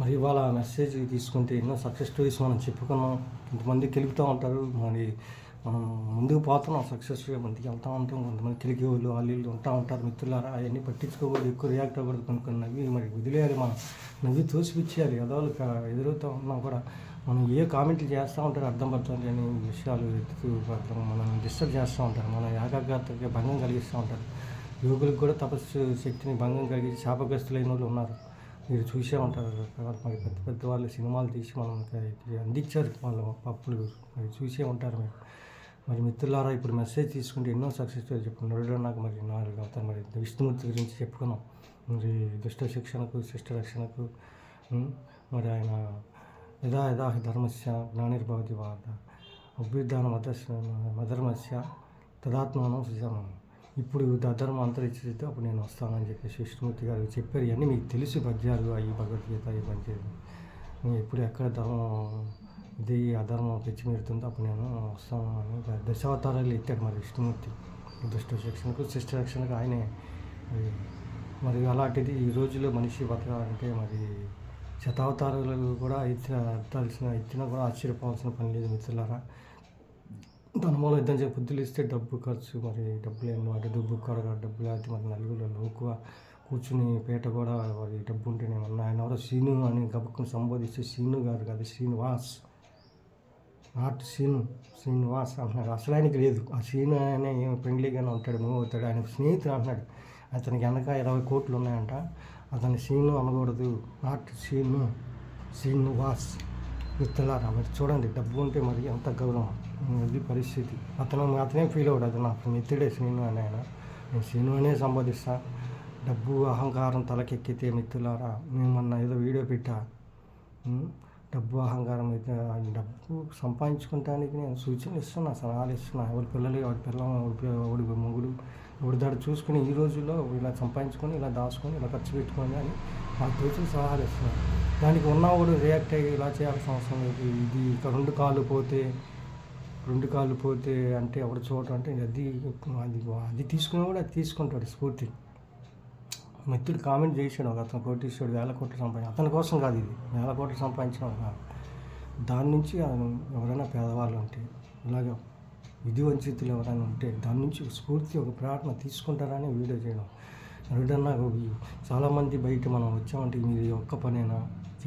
మరి ఇవాళ మెసేజ్ తీసుకుంటే ఎన్నో సక్సెస్ స్టోరీస్ మనం చెప్పుకున్నాం. కొంతమంది గెలుపుతూ ఉంటారు. మరి మనం ముందుకు పోతున్నాం. సక్సెస్గా మందికి వెళ్తూ ఉంటాం. కొంతమంది కిలికి వాళ్ళు వాళ్ళు వీళ్ళు ఉంటా ఉంటారు. మిత్రులారా అవన్నీ పట్టించుకోకూడదు. ఎక్కువ రియాక్ట్ అవ్వకూడదు. కొన్ని కొన్ని నవ్వి మరి వదిలేయాలి మనం. నవ్వి తోసిపిచ్చేయాలి ఎదవాళ్ళు ఎదురవుతూ ఉన్నా కూడా. మనం ఏ కామెంట్లు చేస్తూ ఉంటారు అర్థం పడుతుంది అని విషయాలు ఎత్తుతూ మనం డిస్టర్బ్ చేస్తూ ఉంటారు. మన ఏకాగ్రతకి భంగం కలిగిస్తూ ఉంటారు. యువకులకు కూడా తపస్సు శక్తిని భంగం కలిగించి శాపగ్రస్తులైన వాళ్ళు ఉన్నారు. మీరు చూసే ఉంటారు మరి పెద్ద పెద్ద వాళ్ళు సినిమాలు తీసి మనకి అందించారు వాళ్ళు పప్పులు మరి చూసే ఉంటారు మీరు. మరి మిత్రులారా ఇప్పుడు మెసేజ్ తీసుకుంటే ఎన్నో సక్సెస్ చెప్పుకున్నాడు నాకు మరి నాలుగు అవుతారు మరి విష్ణుమూర్తి గురించి చెప్పుకున్నాం మరి దుష్ట శిక్షణకు శిష్ట రక్షణకు మరి ఆయన యథా యథా ధర్మస్య జ్ఞానిర్భవతి వార్త అభ్యుద్ధాన మధర్ మధర్మస్య తదాత్మానం సుజానం ఇప్పుడు అధర్మం అంతరించితే అప్పుడు నేను వస్తానని చెప్పేసి విష్ణుమూర్తి గారు చెప్పారు. ఇవన్నీ మీకు తెలుసు పద్యాలు అవి భగవద్గీత అవి పద్యాలు ఎప్పుడు ఎక్కడ ధర్మం ఇది అధర్మం పెంచిమీరుతుందో అప్పుడు నేను వస్తాను అని దశావతారాలు ఎత్తాడు మరి విష్ణుమూర్తి. దుష్ట శిక్షణకు శిష్ట రక్షణకు ఆయనే. మరి మరి అలాంటిది ఈ రోజుల్లో మనిషి బతకాలంటే మరి శతావతారాలు కూడా ఎత్తిన ఎత్తాల్సిన ఎత్తినా కూడా ఆశ్చర్యపోవాల్సిన పని లేదు మిత్రులారా. దాని మూలం ఇద్దరు చెప్పి బుద్ధులు ఇస్తే డబ్బు ఖర్చు మరి డబ్బులు ఏమో అటు డబ్బు కొరగా డబ్బులు అయితే మరి నలుగురు లోకువ కూర్చుని పేట కూడా మరి డబ్బు ఉంటేనే ఉన్నా ఆయన ఎవరో శ్రీను అని గబుక్కుని సంబోధిస్తే శ్రీను గారు కదా శ్రీనివాస్. నాట్ సీను శ్రీనివాస్ అంటున్నాడు. అసలు ఆయనకి లేదు. ఆ సీను అనే ఏం ఫ్రెండ్లీగానే ఉంటాడు మూవ్ అవుతాడు. ఆయన స్నేహితుడు అంటున్నాడు. అతనికి వెనక ఇరవై కోట్లు ఉన్నాయంట. అతని సీను అనకూడదు. నాట్ సీను శ్రీనివాస్. మిత్రులారా మరి చూడండి డబ్బు ఉంటే మరి ఎంత గౌరవం. ఇది పరిస్థితి. అతను అతనే ఫీల్ అవ్వడు అది నాకు మిత్రుడే శ్రీను అని ఆయన. నేను శ్రీను అనే సంబోధిస్తా డబ్బు అహంకారం తలకెక్కితే మిత్రులారా మేము మొన్న ఏదో వీడియో పెట్టా. డబ్బు అహంకారం అయితే డబ్బు సంపాదించుకోవటానికి నేను సూచనలు ఇస్తున్నా సలహాలు ఇస్తున్నా. ఎవరి పిల్లలు ఎవరి పిల్లలు ఎవరి మొగుడు ఎవరి దాడు చూసుకుని ఈ రోజుల్లో ఇలా సంపాదించుకొని ఇలా దాచుకొని ఇలా ఖర్చు పెట్టుకొని అని నాకు తోచిన సలహాలు ఇస్తున్నాను దానికి ఉన్నవాడు రియాక్ట్ అయ్యి ఇలా చేయాల్సిన అవసరం లేదు. ఇది ఇక రెండు కాళ్ళు పోతే రెండు కాళ్ళు పోతే అంటే ఎవడు చూడటం అంటే అది అది అది కూడా అది తీసుకుంటాడు స్ఫూర్తి. మిత్రుడు కామెంట్ చేశాడు ఒక అతను కోటీశ్వరుడు వేల కోట్లు సంపాదించి అతని కోసం కాదు ఇది వేల కోట్లు సంపాదించిన కాదు దాని నుంచి ఎవరైనా పేదవాళ్ళు ఉంటే ఇలాగ విధి వంచితులు ఎవరైనా ఉంటే దాని నుంచి ఒక స్ఫూర్తి ఒక ప్రార్థన తీసుకుంటారని వీడియో చేయడం. ఎవడన్నా చాలామంది బయట మనం వచ్చామంటే మీరు ఒక్క పనేనా?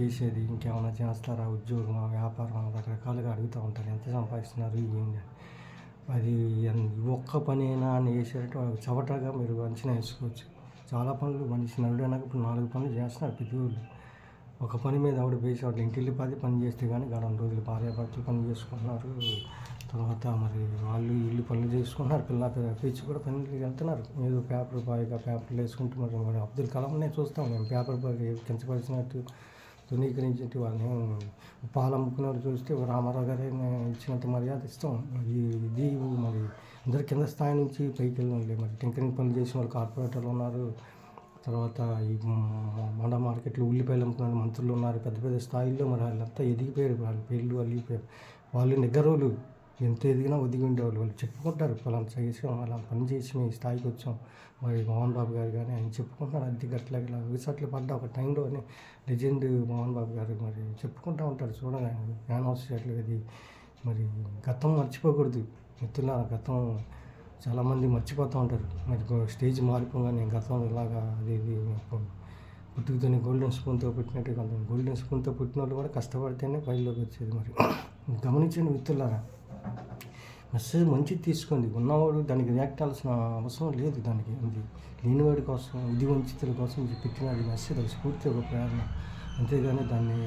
చేసేది ఇంకేమైనా చేస్తారా? ఉద్యోగం వ్యాపారం రకరకాలుగా అడుగుతూ ఉంటారు. ఎంత సంపాదిస్తున్నారు? ఏంటి అది ఎన్- ఈ ఒక్క పనేనా అని వేసేటట్టు వాళ్ళకి చవటగా మీరు అంచనా వేసుకోవచ్చు. చాలా పనులు మనిషి నరుడైనాక ఇప్పుడు నాలుగు పనులు చేస్తున్నారు ప్రతి ఊళ్ళు ఒక పని మీద ఆవిడ వేసి వాడు ఇంటిల్లి పది పని చేస్తే కానీ గడం రోజులు భార్య భర్తలు పని చేసుకుంటున్నారు. తర్వాత మరి వాళ్ళు ఇల్లు పనులు చేసుకుంటున్నారు. పిల్ల పిచ్చి కూడా పనికి వెళ్తున్నారు. ఏదో పేపర్ బాయ్గా పేపర్లు వేసుకుంటూ మరి మరి అబ్దుల్ కలాంనే చూస్తాం. మేము పేపర్ బాయ్ కించపరిచినట్టు ధృవీకరించినట్టు వాళ్ళని పాలు చూస్తే రామారావు గారే ఇచ్చినంత మర్యాద ఇస్తాం. ఇది ఇది మరి అందరు కింద స్థాయి నుంచి పైకి వెళ్ళండి మరి టింకరింగ్ పనులు చేసిన వాళ్ళు కార్పొరేటర్లు ఉన్నారు. తర్వాత ఈ మండ మార్కెట్లో ఉల్లిపాయలు అమ్ముకున్న మంత్రులు ఉన్నారు. పెద్ద పెద్ద స్థాయిల్లో మరి వాళ్ళంతా ఎదిగిపోయారు. వాళ్ళ పేర్లు వాళ్ళు వాళ్ళు నిగ్గరోలు. ఎంత ఎదిగినా ఒదిగి ఉండేవాళ్ళు వాళ్ళు చెప్పుకుంటారు ఫలానా చేసాం అలా పని చేసి మీ స్థాయికి వచ్చాం. మరి మోహన్ బాబు గారు కానీ ఆయన చెప్పుకుంటున్నారు అది గట్ల ఇలా విసట్లు పడ్డ ఒక టైంలో లెజెండ్ మోహన్ బాబు గారు మరి చెప్పుకుంటూ ఉంటారు. చూడగా జ్ఞానోత్సవాలు అది మరి గతం మర్చిపోకూడదు. మిత్రుల గతం చాలామంది మర్చిపోతూ ఉంటారు. మరి స్టేజ్ మారిపోగానే గతం ఇలాగా అది ఇది పుట్టుకతోనే గోల్డెన్ స్పూన్తో పుట్టినట్టు కొంత గోల్డెన్ స్పూన్తో పుట్టిన వాళ్ళు కూడా కష్టపడితేనే పైలోకి వచ్చేది మరి. గమనించండి మిత్రులారా మెసేజ్ మంచిది తీసుకోండి. ఉన్నవాడు దానికి రియాక్ట్ అవ్వాల్సిన అవసరం లేదు దానికి. అది లేనివాడి కోసం ఇది వంచితుల కోసం ఇది పెట్టిన అది మెసేజ్ అది స్ఫూర్తి ఒక ప్రేరణ. అంతేగాని దాన్ని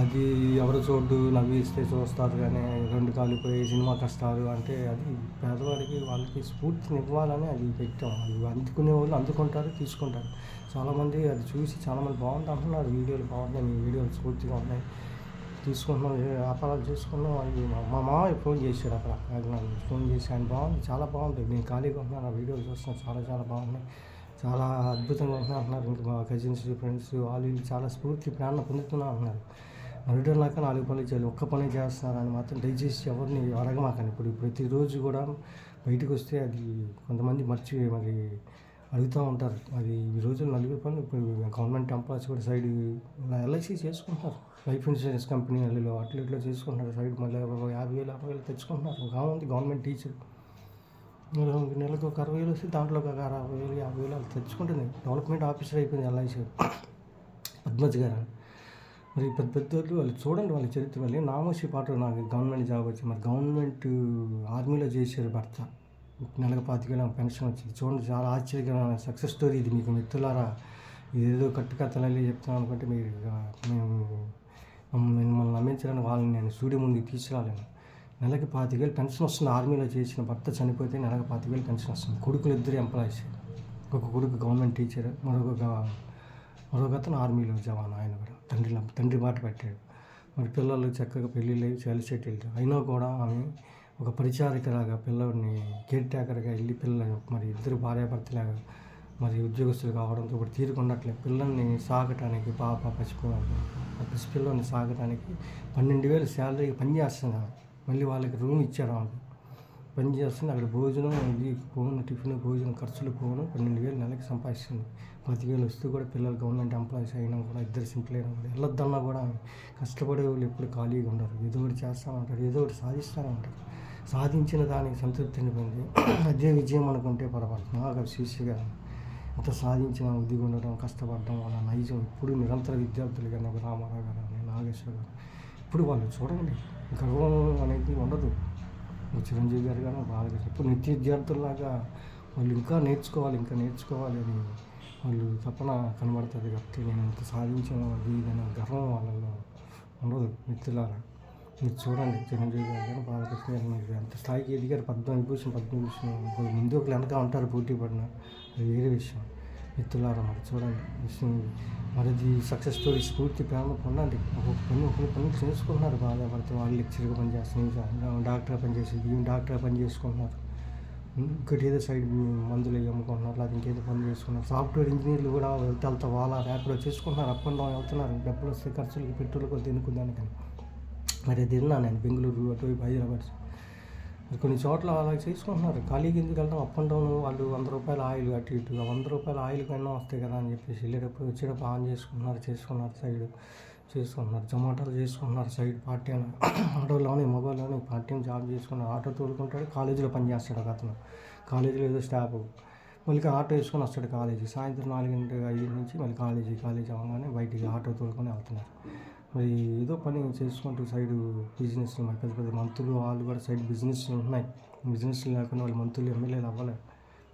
అది ఎవరు చూడ్డు నవ్విస్తే చూస్తారు కానీ రెండు కాలిపోయి సినిమా కష్టాలు అంటే అది పేదవాడికి వాళ్ళకి స్ఫూర్తిని ఇవ్వాలని అది పెట్టాం. అది అందుకునే వాళ్ళు అందుకుంటారు తీసుకుంటారు. చాలామంది అది చూసి చాలామంది బాగుంది అంటున్నారు వీడియోలు బాగున్నాయి మీ వీడియోలు స్ఫూర్తిగా ఉన్నాయి. తీసుకుంటున్నాం ఏ వ్యాపారాలు చేసుకున్నాం అవి మా మా మామయ్య ఫోన్ చేశాడు అక్కడ. కాకినాడలో ఫోన్ చేసి ఆయన బాగుంది చాలా బాగుంది. నేను ఖాళీగా ఉంటున్నాను ఆ వీడియోలు చూస్తున్నాను చాలా చాలా బాగున్నాయి. చాలా అద్భుతంగా ఉంటున్నా అంటున్నారు. ఇంకా మా కజిన్స్ ఫ్రెండ్స్ వాళ్ళు చాలా స్ఫూర్తి ప్రేరణ పొందుతున్నా అంటున్నారు. నలుగురులాక నాలుగు పనులు చేయాలి ఒక్క పని చేస్తున్నారని మాత్రం దయచేసి ఎవరిని అడగమాకండి. ఇప్పుడు ప్రతిరోజు కూడా బయటకు వస్తే అది కొంతమంది మర్చి మరి అడుగుతూ ఉంటారు. అది ఈ రోజు నలుగురు పనులు ఇప్పుడు గవర్నమెంట్ ఎంప్లాయీస్ కూడా సైడ్ ఎల్ఐసి చేసుకుంటున్నారు. లైఫ్ ఇన్సూరెన్స్ కంపెనీ వాళ్ళు అట్లా ఇట్లా చేసుకుంటున్నారు సైడ్. మళ్ళీ ఒక యాభై వేలు అరవై వేలు తెచ్చుకుంటున్నారు. ఇంకా గవర్నమెంట్ టీచర్. నెలకు ఒక అరవై వేలు వస్తే దాంట్లో ఒక అరవై వేలు యాభై వేలు అలా తెచ్చుకుంటుంది. డెవలప్మెంట్ ఆఫీసర్ అయిపోయింది ఎల్ఐసి. పద్మజ్ గారు అని. మరి పెద్ద పెద్ద వాళ్ళు వాళ్ళు చూడండి వాళ్ళ చరిత్ర. మళ్ళీ నామోషి పాటలు నాకు గవర్నమెంట్ జాబ్ వచ్చి మరి గవర్నమెంట్ ఆర్మీలో చేశారు భర్త. నెలకు పాతికేళ్ళ పెన్షన్ వచ్చింది. చూడండి చాలా ఆశ్చర్యకరమైన సక్సెస్ స్టోరీ ఇది మీకు మిత్రులారా. ఇదేదో కట్టుకథలల్లి చెప్తున్నాను అనుకుంటే మీరు మేము మిమ్మల్ని నమ్మించడానికి వాళ్ళని నేను స్టూడియో ముందుకు తీసుకురాలేను. నెలకి పాతికేళ్ళు పెన్షన్ వస్తుంది. ఆర్మీలో చేసిన భర్త చనిపోతే నెలకు పాతికేళ్ళు పెన్షన్ వస్తుంది. కొడుకులు ఇద్దరు ఎంప్లాయీస్. ఒక కొడుకు గవర్నమెంట్ టీచర్ మరొక మరొక అతను ఆర్మీలో జవాన్ ఆయన కూడా తండ్రి తండ్రి మాట పెట్టాడు. మరి పిల్లలు చక్కగా పెళ్ళిళ్ళు చాలా సెటిల్డ్. అయినా కూడా ఆమె ఒక పరిచారికలాగా పిల్లని కేర్ టేకర్గా వెళ్ళి పిల్లలు మరి ఇద్దరు భార్యాభర్తలాగా మరి ఉద్యోగస్తులు కావడంతో ఇప్పుడు తీరుకున్నట్లే. పిల్లల్ని సాగటానికి పాప పసిపి పసిపిల్లల్ని సాగటానికి పన్నెండు వేలు శాలరీ పని చేస్తుంది మళ్ళీ వాళ్ళకి రూమ్ ఇచ్చారు ఆమె. పని చేస్తుంది. అక్కడ భోజనం ఇది పోను టిఫిన్ భోజనం ఖర్చులు పోను. పన్నెండు వేలు నెలకి సంపాదిస్తుంది. పదివేలు వస్తూ కూడా పిల్లలు గవర్నమెంట్ ఎంప్లాయీస్ అయినా కూడా ఇద్దరు సింపుల్ అయినా కూడా వెళ్ళొద్దన్నా కూడా కష్టపడే వాళ్ళు ఎప్పుడు ఖాళీగా ఉండరు. ఏదో ఒకటి చేస్తామంటారు ఏదో ఒకటి సాధిస్తానంటారు సాధించిన దానికి సంతృప్తిని పొంది అదే విజయం అనుకుంటే పొరపాటు. నాకు శీర్షిగా అంత సాధించిన ఉద్యోగం ఉండడం కష్టపడడం వాళ్ళ నైజం ఇప్పుడు నిరంతర విద్యార్థులు కానీ ఒక రామారావు గారు కానీ నాగేశ్వర గారు ఇప్పుడు వాళ్ళు చూడండి. గర్వం అనేది ఉండదు. చిరంజీవి గారు కానీ బాలకృష్ణ ఇప్పుడు నిత్య విద్యార్థుల్లాగా వాళ్ళు ఇంకా నేర్చుకోవాలి ఇంకా నేర్చుకోవాలి అని వాళ్ళు తపన కనబడుతుంది కాబట్టి నేను ఇంత సాధించాను అది ఇది గర్వం వాళ్ళలో ఉండదు మిత్రులారా. మీరు చూడండి చిరంజీవి గారు కానీ బాలకృష్ణ గారు మీరు ఎంత స్థాయికి ఎదిగారు. పద్మవిభూషణ్ పద్మవిభూషణ్ ఇప్పుడు ముందు ఒకరు వెనక ఉంటారు పోటీ పడిన అది వేరే విషయం. మిత్రులారా మరి చూడండి. మరి ఇది సక్సెస్ స్టోరీ స్ఫూర్తి ప్రేమ పొందండి ఒక్కొక్క పని ఒక్కొక్క పని చేసుకుంటున్నారు బాధపడితే వాళ్ళు లెక్చర్గా పని చేస్తున్నారు డాక్టర్ పని చేసి డాక్టర్ పని చేసుకుంటున్నారు. ఇంకోటి ఏదో సైడ్ మందులు అమ్ముకుంటున్నారు అది ఇంకేదో పని చేసుకున్నారు సాఫ్ట్వేర్ ఇంజనీర్లు కూడా వెళ్తే వెళ్తా వాళ్ళ ర్యాపిడో చేసుకుంటున్నారు. అప్ అండ్ డౌన్ వెళ్తున్నారు. డబ్బులు వస్తే ఖర్చులకి పెట్రోల్కి తినుకుందానికని మరి అది నేను బెంగళూరు అటు హైదరాబాద్. కొన్ని చోట్ల అలా చేసుకుంటున్నారు. ఖాళీకి ఎందుకు వెళ్తాం అప్ అండ్ డౌన్ వాళ్ళు వంద రూపాయల ఆయిల్ అటు ఇటు వంద రూపాయల ఆయిల్ కన్నా వస్తాయి కదా అని చెప్పేసి వెళ్ళేటప్పుడు వచ్చేటప్పుడు ఆన్ చేసుకుంటున్నారు చేసుకున్నారు సైడ్ చేసుకుంటున్నారు జొమాటోలు చేసుకుంటున్నారు సైడ్ పార్టీ అని. ఆటోలోనే మొబైల్లోనే పార్టీ జాబ్ చేసుకున్నారు. ఆటో తోలుకుంటాడు కాలేజీలో పని చేస్తాడు ఒక అతను. కాలేజీలో ఏదో స్టాఫ్. మళ్ళీ ఆటో వేసుకొని వస్తాడు కాలేజీ. సాయంత్రం నాలుగింటి ఐదు నుంచి మళ్ళీ కాలేజీ కాలేజీ అవ్వగానే బయటికి ఆటో తోలుకొని వెళ్తున్నారు. మరి ఏదో పని చేసుకుంటూ సైడ్ బిజినెస్ మరి పెద్ద పెద్ద మంత్రులు వాళ్ళు కూడా సైడ్ బిజినెస్ ఉన్నాయి బిజినెస్ లేకుండా వాళ్ళు మంత్రులు ఎమ్మెల్యేలు అవ్వలేదు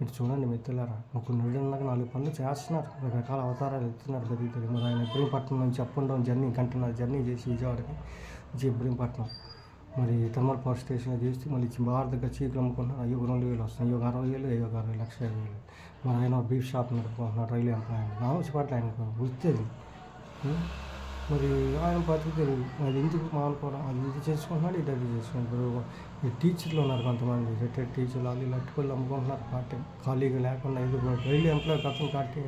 మీరు చూడండి మిత్రులారా ఒక నిడున్నాక నాలుగు పనులు చేస్తున్నారు. రకరకాల అవతారాలు ఎత్తున్నారు బతికి మరి ఆయన ఇబ్రహీంపట్నం నుంచి అప్ జర్నీ కంటున్నారు జర్నీ చేసి విజయవాడకి నుంచి ఇబ్రహీంపట్నం. మరి థర్మల్ పవర్ స్టేషన్లో చేసి మళ్ళీ భారత దగ్గర చీకులు అమ్ముకుంటున్నారు. అయ్యో రెండు వేలు వస్తున్నాయి. అయ్యో అరవై వేలు అయ్యో అరవై లక్ష యాభై వేలు. మరి ఆయన బీఫ్ షాప్ నడుపుకుంటున్నారు రైలు ఎంప్లాయ్ నామోచిపాట్లు ఆయన వృత్తి మరి ఆయన బతుకుతారు అది ఎందుకు మానుకోవడం అది ఇది చేసుకుంటున్నాడు ఇది అది చేసుకుంటారు ఈ టీచర్లు ఉన్నారు కొంతమంది రిటైర్డ్ టీచర్లు వాళ్ళు ఇలా అమ్ముకుంటున్నారు పార్ట్ టైం ఖాళీగా లేకుండా ఇది డైలీ ఎంప్లాయ్ కథం కాబట్టి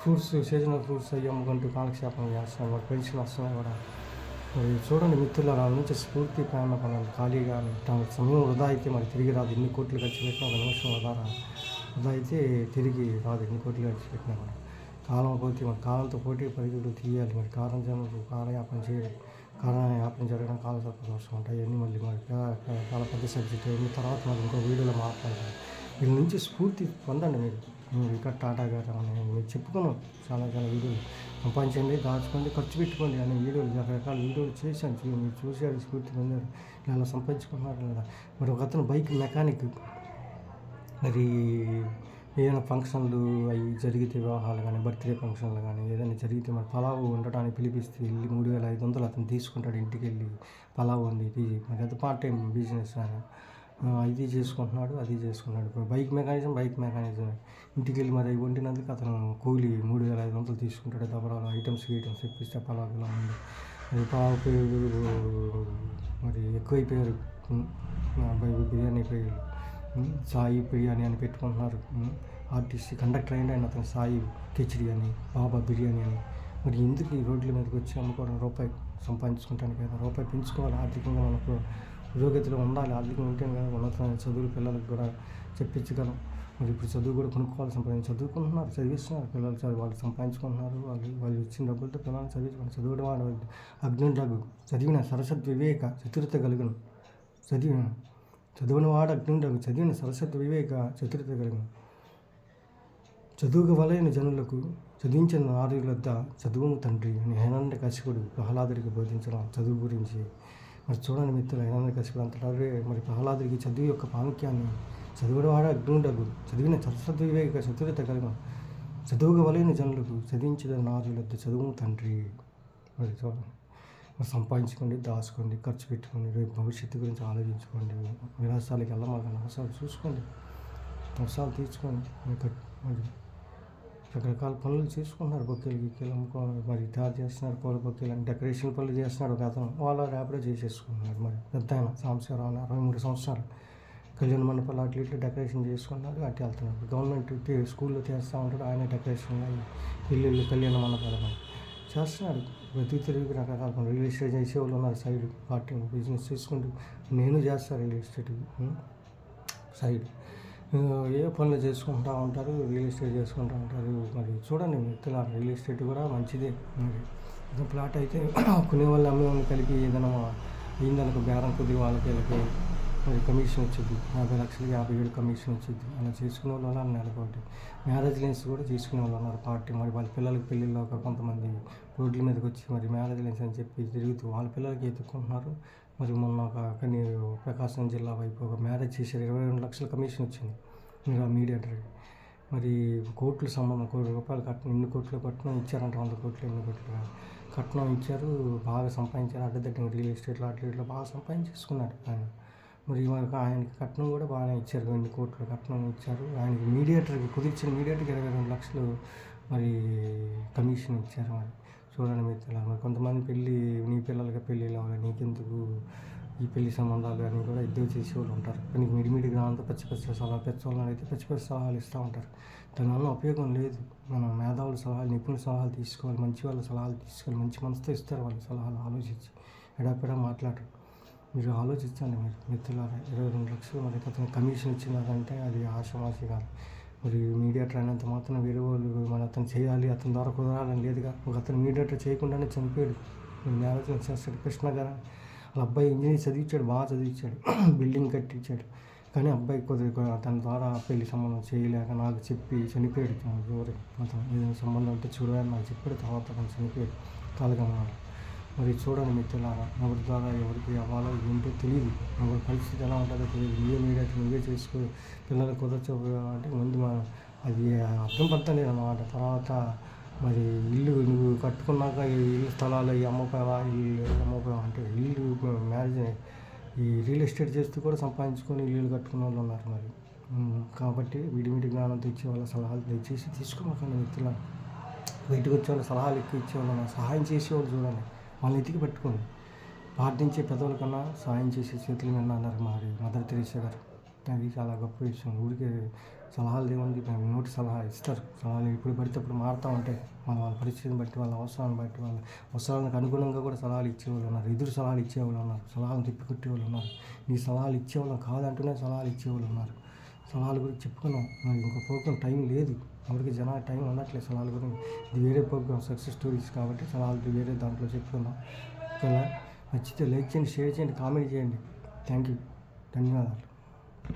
ఫ్రూట్స్ సీజనల్ ఫ్రూట్స్ అవి అమ్ముకుంటూ కాలక్షేపం చేస్తాం వాడు పెన్షన్ వస్తున్నాయి కూడా. మరి చూడండి మిత్రుల వాళ్ళ నుంచి స్ఫూర్తి ప్రేమ పడాలి ఖాళీగా తమ సమయం వృధా అయితే మరి తిరిగి రాదు. ఎన్ని కోట్లు ఖర్చు పెట్టినా ఒక నిమిషం వృధా రాదు. వృధా అయితే తిరిగి రాదు ఎన్ని కోట్లు ఖర్చు పెట్టినా కూడా. కాలం పోతే మరి కాలంతో పోటీ పరిగెడు తీయాలి. మరి కాలం జన్మకు కాలయాపన చేయాలి కాలయాపన జరగడం కాల సర్పదోషం ఉంటాయి. అన్నీ మళ్ళీ మరి చాలా పెద్ద సబ్జెక్ట్. అన్ని తర్వాత మరి ఇంకో వీడియోలో మాట్లాడాలి వీళ్ళ నుంచి స్ఫూర్తి పొందండి మీరు. మీరు ఇక్కడ టాటా గారు అని మీరు చెప్పుకున్నాం చాలా చాలా వీడియోలు. సంపాదించండి దాచుకోండి ఖర్చు పెట్టుకోండి అనే వీడియోలు రకరకాల వీడియోలు చేశాను. చూ- మీరు చూశారు స్ఫూర్తి పొందారు. ఇలా సంపాదించుకున్నారు లేదా? మరి ఒక అతను బైక్ మెకానిక్. మరి ఏదైనా ఫంక్షన్లు అవి జరిగితే వివాహాలు కానీ బర్త్డే ఫంక్షన్లు కానీ ఏదైనా జరిగితే మరి పలావు ఉండటానికి పిలిపిస్తే వెళ్ళి మూడు వేల ఐదు వందలు అతను తీసుకుంటాడు ఇంటికి వెళ్ళి పలావు ఉంది ఇది మరి అది పార్ట్ టైం బిజినెస్ ఆయన ఇది చేసుకుంటున్నాడు అది చేసుకున్నాడు ఇప్పుడు బైక్ మెకానిజం బైక్ మెకానిజం ఇంటికి వెళ్ళి మరి వండినందుకు అతను కూలి మూడు వేల ఐదు వందలు తీసుకుంటాడు. దబరాలు ఐటమ్స్ ఐటమ్స్ చెప్పిస్తే పలావు ఉంది. అది పలావు పేరు మరి ఎక్కువైపోయారు బిర్యానీ పేరు. సాయి బిర్యానీ అని పెట్టుకుంటున్నారు. ఆర్టీసీ కండక్టర్ అయిన ఆయన అతను సాయి కిచిడి అని బాబా బిర్యానీ అని. మరి ఎందుకు ఈ రోడ్ల మీదకి వచ్చి అమ్ముకోవడం రూపాయి సంపాదించుకుంటాను కదా? రూపాయి పెంచుకోవాలి ఆర్థికంగా మనకు. పురోగతిలో ఉండాలి ఆర్థికంగా ఉంటేనే కదా ఉన్నతమైన చదువులు పిల్లలకు కూడా చెప్పించగలం. మరి ఇప్పుడు చదువు కూడా కొనుక్కోవాలి సంపాదించి చదువుకుంటున్నారు చదివిస్తున్నారు పిల్లలు. చదువు వాళ్ళు సంపాదించుకుంటున్నారు వాళ్ళు వాళ్ళు ఇచ్చిన డబ్బులతో పిల్లల్ని చదివించుకుని చదవడం వాడు అగ్ని చదివిన సరస్వతి వివేక చతురత కలిగిన. చదివిన చదువుని వాడు అగ్నిండకు చదివిన సరస్వతి వివేక చతురత కలుగును. చదువుకు వలైన జనులకు చదివించిన ఆర్యులద్ద చదువును తండ్రి అని హేనంద కశిపుడు ప్రహ్లాదుడికి బోధించడం చదువు గురించి. మరి చూడండి మిత్రులు హేనంద కశిపుడు అంతటారే మరి ప్రహ్లాదుడికి చదువు యొక్క ప్రాముఖ్యాన్ని. చదువువాడ అగ్నుడగు చదివిన సరస్వతి వివేక చతురత కలిగిన. చదువుకు వలైన జనులకు చదివించిన నారులద్ద చదువును తండ్రి. మరి చూడండి. సంపాదించుకోండి దాచుకోండి ఖర్చు పెట్టుకోండి రేపు భవిష్యత్తు గురించి ఆలోచించుకోండి విలాసాలకు వెళ్ళమాకండి అవసరాలు చూసుకోండి అవసరాలు తీర్చుకోండి. మరి రకరకాల పనులు చేసుకుంటున్నారు. బొక్కేలు గిక్కేలు అమ్ముకోవాలి మరి తయారు చేస్తున్నారు పూల బొక్కేలు అని డెకరేషన్ పనులు చేస్తున్నాడు ఒక అతను. వాళ్ళ ర్యాపిడో చేసేసుకున్నారు మరి. పెద్ద ఆయన సాంబశివరావు అరవై మూడు సంవత్సరాలు. కళ్యాణ మండపాలు అట్లా ఇట్లా డెకరేషన్ చేసుకున్నాడు అటు వెళ్తున్నాడు గవర్నమెంట్ స్కూల్లో చేస్తూ ఉంటాడు ఆయన డెకరేషన్ ఇల్లు ఇల్లు కళ్యాణ మండపాలు చేస్తున్నాడు ప్రతి తిరిగి రకరకాల పనులు రియల్ ఎస్టేట్ చేసే వాళ్ళు ఉన్నారు సైడ్ పార్టీ బిజినెస్ చేసుకుంటూ నేను చేస్తాను రియల్ ఎస్టేట్ సైడ్. ఏ పనులు చేసుకుంటూ ఉంటారు రియల్ ఎస్టేట్ చేసుకుంటూ ఉంటారు మరి చూడండి మిత్రుల రియల్ ఎస్టేట్ కూడా మంచిదే మరి. ప్లాట్ అయితే కొనే వాళ్ళు అమ్మే వాళ్ళు కలిపి ఏదైనా అయిందనుకో బేరం కొద్దిగా వాళ్ళకి వీళ్ళకి మరి కమిషన్ వచ్చింది యాభై లక్షలకి యాభై ఏడు కమిషన్ వచ్చింది అలా చేసుకునే వాళ్ళు అలా నెలకొకటి మ్యారేజ్ లైన్స్ కూడా తీసుకునే వాళ్ళు ఉన్నారు. పార్టీ మరి వాళ్ళ పిల్లలకి పెళ్ళిళ్ళు ఒక కొంతమంది రోడ్ల మీదకి వచ్చి మరి మ్యారేజ్ లైన్స్ అని చెప్పి తిరుగుతూ వాళ్ళ పిల్లలకి ఎత్తుకుంటున్నారు. మరి మొన్న ఒక కనీ ప్రకాశం జిల్లా వైపు ఒక మ్యారేజ్ చేశారు. ఇరవై రెండు లక్షల కమిషన్ వచ్చింది మీరు ఆ మీడియేటర్కి మరి కోట్లు సంబంధం కోటి రూపాయలు కట్నం ఎన్ని కోట్లు కట్నం ఇచ్చారంట వంద కోట్లు ఎన్ని కోట్లు కట్నం ఇచ్చారు బాగా సంపాదించారు. అడ్డదిడ్డంగా రియల్ ఎస్టేట్లో అట్లా ఇట్లా బాగా సంపాదించేసుకున్నారు ఆయన. మరి ఇవాళ ఆయనకి కట్నం కూడా బాగా ఇచ్చారు. ఎన్ని కోట్లు కట్నం ఇచ్చారు. ఆయనకి మీడియేటర్కి కుదిర్చిన మీడియేటర్కి ఇరవై రెండు లక్షలు మరి కమిషన్ ఇచ్చారు మరి. చూడండి మిత్రుల మరి కొంతమంది పెళ్ళి నీ పిల్లలకి పెళ్ళి అవ్వాలి నీకెందుకు ఈ పెళ్ళి సంబంధాలు అని కూడా ఇద్దరు చేసే వాళ్ళు ఉంటారు. కానీ మిడిమిడి గ్రామంతో పచ్చి పచ్చి సలహాలు పెద్ద వాళ్ళని అయితే పచ్చి పచ్చి సలహాలు ఇస్తూ ఉంటారు. దానివల్ల ఉపయోగం లేదు. మన మేధావుల సలహాలు నిపుణుల సలహాలు తీసుకోవాలి మంచి వాళ్ళ సలహాలు తీసుకోవాలి మంచి మనసుతో ఇస్తారు వాళ్ళ సలహాలు ఆలోచించి ఎడాపెడా మాట్లాడరు. మీరు ఆలోచించండి మీరు మిత్రులారా. ఇరవై రెండు లక్షలు మరి అతను కమిషన్ ఇచ్చినారంటే అది ఆశమాసి కాదు. మరి మీడియేటర్ అయినంత మాత్రం వేరే వాళ్ళు మరి అతను చేయాలి అతని ద్వారా కుదరాలని లేదుగా. ఒక అతను మీడియేటర్ చేయకుండానే చనిపోయాడు. మీరు ఆలోచన చేస్తాడు కృష్ణ గారు వాళ్ళ అబ్బాయి ఇంజనీర్ చదివించాడు బాగా చదివించాడు బిల్డింగ్ కట్టించాడు. కానీ అబ్బాయి కొద్దిగా తన ద్వారా పెళ్ళి సంబంధం చేయలేక నాకు చెప్పి చనిపోయాడు. ఎవరు అతను ఏదైనా సంబంధం ఉంటే చూడాలని నాకు చెప్పాడు. తర్వాత అతను చనిపోయాడు. కాలగమనాడు మరి చూడండి మిత్రులారా ఎవరి ద్వారా ఎవరికి అవ్వాలో ఏంటో తెలియదు ఎవరి పరిస్థితి ఎలా ఉంటుందో తెలియదు నువ్వే మీడియా నువ్వే చేసుకో పిల్లలు కుదరచు అంటే ముందు మన అది అర్థం పడతలేదు అన్నమాట. తర్వాత మరి ఇల్లు నువ్వు కట్టుకున్నాక ఈ ఇల్లు స్థలాలు ఈ అమ్మపోయావా ఈ అమ్మపోయావా అంటే ఇల్లు మ్యారేజ్ ఈ రియల్ ఎస్టేట్ చేస్తూ కూడా సంపాదించుకొని ఇల్లు కట్టుకున్న వాళ్ళు ఉన్నారు మరి. కాబట్టి విడివిడి జ్ఞానం తెచ్చే వాళ్ళ సలహాలు దయచేసి తీసుకోమాకండి మిత్రులను బయటకు వచ్చే వాళ్ళ సలహాలు ఎక్కువ ఇచ్చేవాళ్ళు సహాయం చేసేవాళ్ళు చూడండి. వాళ్ళని ఎతికి పట్టుకోండి. ప్రార్థించే పెద్దవాళ్ళ కన్నా చేసే చేతుల మీద అన్నారు మరి మదర్ తెరీసా గారు. అది చాలా గొప్ప విషయం. ఊరికే సలహాలు ఏముంది మేము నోటి సలహా ఇస్తారు. సలహాలు ఇప్పుడు పడితే అప్పుడు మారుతూ ఉంటాయి. మన వాళ్ళ పరిస్థితిని బట్టి వాళ్ళ అవసరాన్ని బట్టి వాళ్ళ అవసరాలకు అనుగుణంగా కూడా సలహాలు ఇచ్చేవాళ్ళు ఉన్నారు. ఎదురు సలహాలు ఇచ్చేవాళ్ళు ఉన్నారు. సలహాలు తిప్పికొట్టేవాళ్ళు ఉన్నారు. నీ సలహాలు ఇచ్చేవాళ్ళం కాదంటూనే సలహాలు ఇచ్చేవాళ్ళు ఉన్నారు. సలహాలు గురించి చెప్పుకున్నాం. మరి ఇంకో ప్రోగ్రామ్ టైం లేదు. అప్పటికి జనా టైం ఉండట్లేదు సలహాల గురించి ఇది వేరే ప్రోగ్రామ్ సక్సెస్ స్టోరీస్ కాబట్టి సలహాలు వేరే దాంట్లో చెప్పుకున్నాం ఓకేనా నచ్చితే లైక్ చేయండి షేర్ చేయండి కామెంట్ చేయండి. Thank you. ధన్యవాదాలు.